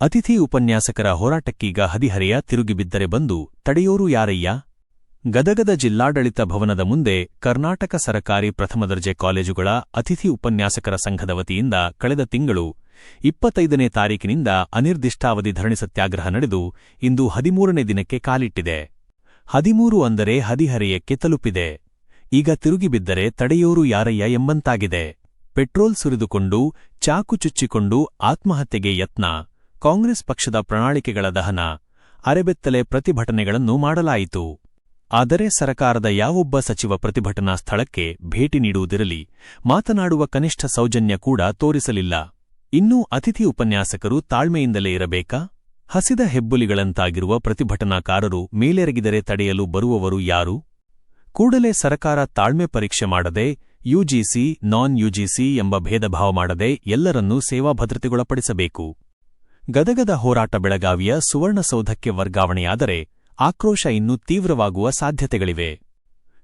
ಅತಿಥಿ ಉಪನ್ಯಾಸಕರ ಹೋರಾಟಕ್ಕೀಗ ಹದಿಹರೆಯ ತಿರುಗಿಬಿದ್ದರೆ ಬಂದು, ತಡೆಯೋರು ಯಾರಯ್ಯ? ಗದಗದ ಜಿಲ್ಲಾಡಳಿತ ಭವನದ ಮುಂದೆ ಕರ್ನಾಟಕ ಸರಕಾರಿ ಪ್ರಥಮ ದರ್ಜೆ ಕಾಲೇಜುಗಳ ಅತಿಥಿ ಉಪನ್ಯಾಸಕರ ಸಂಘದ ವತಿಯಿಂದ ಕಳೆದ ತಿಂಗಳು ಇಪ್ಪತ್ತೈದನೇ ತಾರೀಕಿನಿಂದ ಅನಿರ್ದಿಷ್ಟಾವಧಿ ಧರಣಿ ಸತ್ಯಾಗ್ರಹ ನಡೆದು ಇಂದು ಹದಿಮೂರನೇ ದಿನಕ್ಕೆ ಕಾಲಿಟ್ಟಿದೆ. ಹದಿಮೂರು ಅಂದರೆ ಹದಿಹರೆಯಕ್ಕೆ ತಲುಪಿದೆ. ಈಗ ತಿರುಗಿಬಿದ್ದರೆ ತಡೆಯೋರು ಯಾರಯ್ಯ ಎಂಬಂತಾಗಿದೆ. ಪೆಟ್ರೋಲ್ ಸುರಿದುಕೊಂಡು, ಚಾಕು ಚುಚ್ಚಿಕೊಂಡು ಆತ್ಮಹತ್ಯೆಗೆ ಯತ್ನ. ಕಾಂಗ್ರೆಸ್ ಪಕ್ಷದ ಪ್ರಣಾಳಿಕೆಗಳ ದಹನ, ಅರೆಬೆತ್ತಲೆ ಪ್ರತಿಭಟನೆಗಳನ್ನು ಮಾಡಲಾಯಿತು. ಆದರೆ ಸರಕಾರದ ಯಾವೊಬ್ಬ ಸಚಿವ ಪ್ರತಿಭಟನಾ ಸ್ಥಳಕ್ಕೆ ಭೇಟಿ ನೀಡುವುದಿರಲಿ, ಮಾತನಾಡುವ ಕನಿಷ್ಠ ಸೌಜನ್ಯ ಕೂಡ ತೋರಿಸಲಿಲ್ಲ. ಇನ್ನೂ ಅತಿಥಿ ಉಪನ್ಯಾಸಕರು ತಾಳ್ಮೆಯಿಂದಲೇ ಇರಬೇಕಾ? ಹಸಿದ ಹೆಬ್ಬುಲಿಗಳಂತಾಗಿರುವ ಪ್ರತಿಭಟನಾಕಾರರು ಮೇಲೆರಗಿದರೆ ತಡೆಯಲು ಬರುವವರು ಯಾರು? ಕೂಡಲೇ ಸರಕಾರ ತಾಳ್ಮೆ ಪರೀಕ್ಷೆ ಮಾಡದೆ, ಯುಜಿಸಿ, ನಾನ್ ಯುಜಿಸಿ ಎಂಬ ಭೇದಭಾವ ಮಾಡದೆ ಎಲ್ಲರನ್ನೂ ಸೇವಾ ಭದ್ರತೆಗೊಳಪಡಿಸಬೇಕು. ಗದಗದ ಹೋರಾಟ ಬೆಳಗಾವಿಯ ಸುವರ್ಣಸೌಧಕ್ಕೆ ವರ್ಗಾವಣೆಯಾದರೆ ಆಕ್ರೋಶ ಇನ್ನೂ ತೀವ್ರವಾಗುವ ಸಾಧ್ಯತೆಗಳಿವೆ.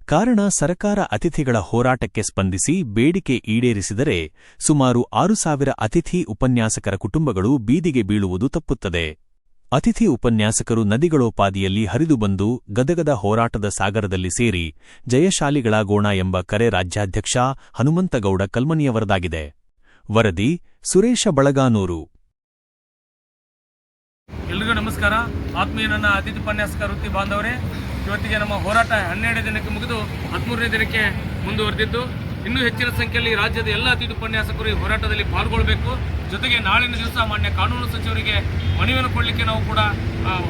ಕಾರಣ ಸರಕಾರ ಅತಿಥಿಗಳ ಹೋರಾಟಕ್ಕೆ ಸ್ಪಂದಿಸಿ ಬೇಡಿಕೆ ಈಡೇರಿಸಿದರೆ ಸುಮಾರು ಆರು ಸಾವಿರ ಅತಿಥಿ ಉಪನ್ಯಾಸಕರ ಕುಟುಂಬಗಳು ಬೀದಿಗೆ ಬೀಳುವುದು ತಪ್ಪುತ್ತದೆ. ಅತಿಥಿ ಉಪನ್ಯಾಸಕರು ನದಿಗಳೋಪಾದಿಯಲ್ಲಿ ಹರಿದು ಬಂದು ಗದಗದ ಹೋರಾಟದ ಸಾಗರದಲ್ಲಿ ಸೇರಿ ಜಯಶಾಲಿಗಳಾಗೋಣ ಎಂಬ ಕರೆ ರಾಜ್ಯಾಧ್ಯಕ್ಷ ಹನುಮಂತಗೌಡ ಕಲ್ಮನಿಯವರದಾಗಿದೆ. ವರದಿ ಸುರೇಶ ಬಳಗಾನೂರು. ಎಲ್ರಿಗೂ ನಮಸ್ಕಾರ. ಆತ್ಮೀಯ ನನ್ನ ಅತಿಥಿ ಉಪನ್ಯಾಸಕ ವೃತ್ತಿ ಬಾಂಧವರೇ, ಇವತ್ತಿಗೆ ನಮ್ಮ ಹೋರಾಟ ಹನ್ನೆರಡು ದಿನಕ್ಕೆ ಮುಗಿದು ಹದಿಮೂರನೇ ದಿನಕ್ಕೆ ಮುಂದುವರೆದಿದ್ದು, ಇನ್ನೂ ಹೆಚ್ಚಿನ ಸಂಖ್ಯೆಯಲ್ಲಿ ರಾಜ್ಯದ ಎಲ್ಲ ಅತಿಥಿ ಉಪನ್ಯಾಸಕರು ಈ ಹೋರಾಟದಲ್ಲಿ ಪಾಲ್ಗೊಳ್ಳಬೇಕು ಜೊತೆಗೆ ನಾಳಿನ ದಿವಸ ಮಾನ್ಯ ಕಾನೂನು ಸಚಿವರಿಗೆ ಮನವಿಯನ್ನು ಕೊಡಲಿಕ್ಕೆ ನಾವು ಕೂಡ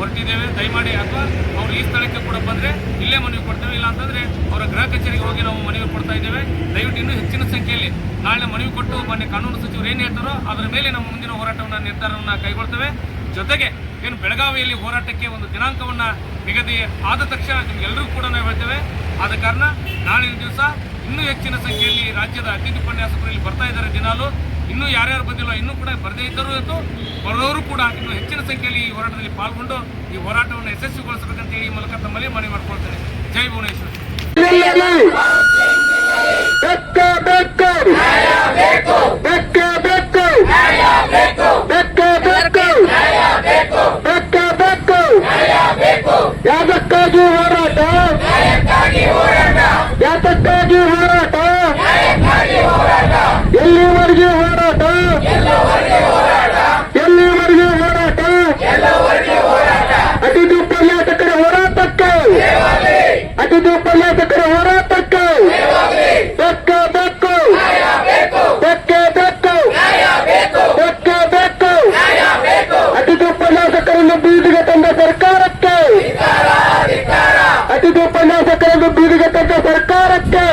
ಹೊರಟಿದ್ದೇವೆ. ದಯಮಾಡಿ ಅಥವಾ ಅವರು ಈ ಸ್ಥಳಕ್ಕೆ ಕೂಡ ಬಂದರೆ ಇಲ್ಲೇ ಮನವಿ ಕೊಡ್ತೇವೆ. ಇಲ್ಲ ಅಂತಂದರೆ ಅವರ ಗೃಹ ಕಚೇರಿಗೆ ಹೋಗಿ ನಾವು ಮನವಿ ಕೊಡ್ತಾ ಇದ್ದೇವೆ. ದಯವಿಟ್ಟು ಇನ್ನೂ ಹೆಚ್ಚಿನ ಸಂಖ್ಯೆಯಲ್ಲಿ ನಾಳೆ ಮನವಿ ಕೊಟ್ಟು ಮಾನ್ಯ ಕಾನೂನು ಸಚಿವರು ಏನು ಹೇಳ್ತಾರೋ ಅದರ ಮೇಲೆ ನಮ್ಮ ಮುಂದಿನ ಹೋರಾಟವನ್ನು ನಿರ್ಧಾರವನ್ನು ಕೈಗೊಳ್ತೇವೆ. ಜೊತೆಗೆ ಏನು ಬೆಳಗಾವಿಯಲ್ಲಿ ಹೋರಾಟಕ್ಕೆ ಒಂದು ದಿನಾಂಕವನ್ನು ನಿಗದಿ ಆದ ತಕ್ಷಣ ನಿಮಗೆಲ್ಲರೂ ಕೂಡ ನಾವು ಹೇಳ್ತೇವೆ. ಆದ ಕಾರಣ ನಾಳಿನ ದಿವಸ ಇನ್ನೂ ಹೆಚ್ಚಿನ ಸಂಖ್ಯೆಯಲ್ಲಿ ರಾಜ್ಯದ ಅತಿಥಿ ಉಪನ್ಯಾಸಕರು ಇಲ್ಲಿ ಬರ್ತಾ ಇದ್ದಾರೆ ದಿನಾಲು. ಇನ್ನೂ ಯಾರ್ಯಾರು ಬಂದಿಲ್ಲ ಇನ್ನೂ ಕೂಡ ಬರದೇ ಇದ್ದರೂ ಇತ್ತು ಬರೋರು ಕೂಡ ಇನ್ನೂ ಹೆಚ್ಚಿನ ಸಂಖ್ಯೆಯಲ್ಲಿ ಈ ಹೋರಾಟದಲ್ಲಿ ಪಾಲ್ಗೊಂಡು ಈ ಹೋರಾಟವನ್ನು ಯಶಸ್ವಿಗೊಳಿಸಬೇಕಂತೇಳಿ ಈ ಮೂಲಕ ತಮ್ಮಲ್ಲಿ ಮನವಿ ಮಾಡಿಕೊಳ್ತೇನೆ. ಜೈ ಭುವನೇಶ್ವರ್. ಯಾತಕ್ಕಾಗಿ ಹೋರಾಟ? ಯಾತಕ್ಕಾಗಿ ಹೋರಾಟ ಎಲ್ಲಿವರೆಗೆ ಹೋರಾಟ ಎಲ್ಲಿವರೆಗೆ ಹೋರಾಟ ಅತಿಥಿ ಉಪನ್ಯಾಸಕರ ಹೋರಾಟಕ್ಕೆ ಅತಿಥಿ ಉಪನ್ಯಾಸಕರ ಹೋರಾಟಕ್ಕೆ ಬೆಕ್ಕ ಬೆಕ್ಕು ಬೆಕ್ಕ ಬೆಕ್ಕು ಬೆಕ್ಕ ಬೆಕ್ಕು ಅತಿಥಿ ಉಪನ್ಯಾಸಕರನ್ನು ಬೀದಿಗೆ ತಂದ ಸರ್ಕಾರಕ್ಕೆ ಅತಿಥಿ ಉಪನ್ಯಾಸಕರನ್ನು ಬೀದಿಗೆ ತಂದ ಸರ್ಕಾರಕ್ಕೆ.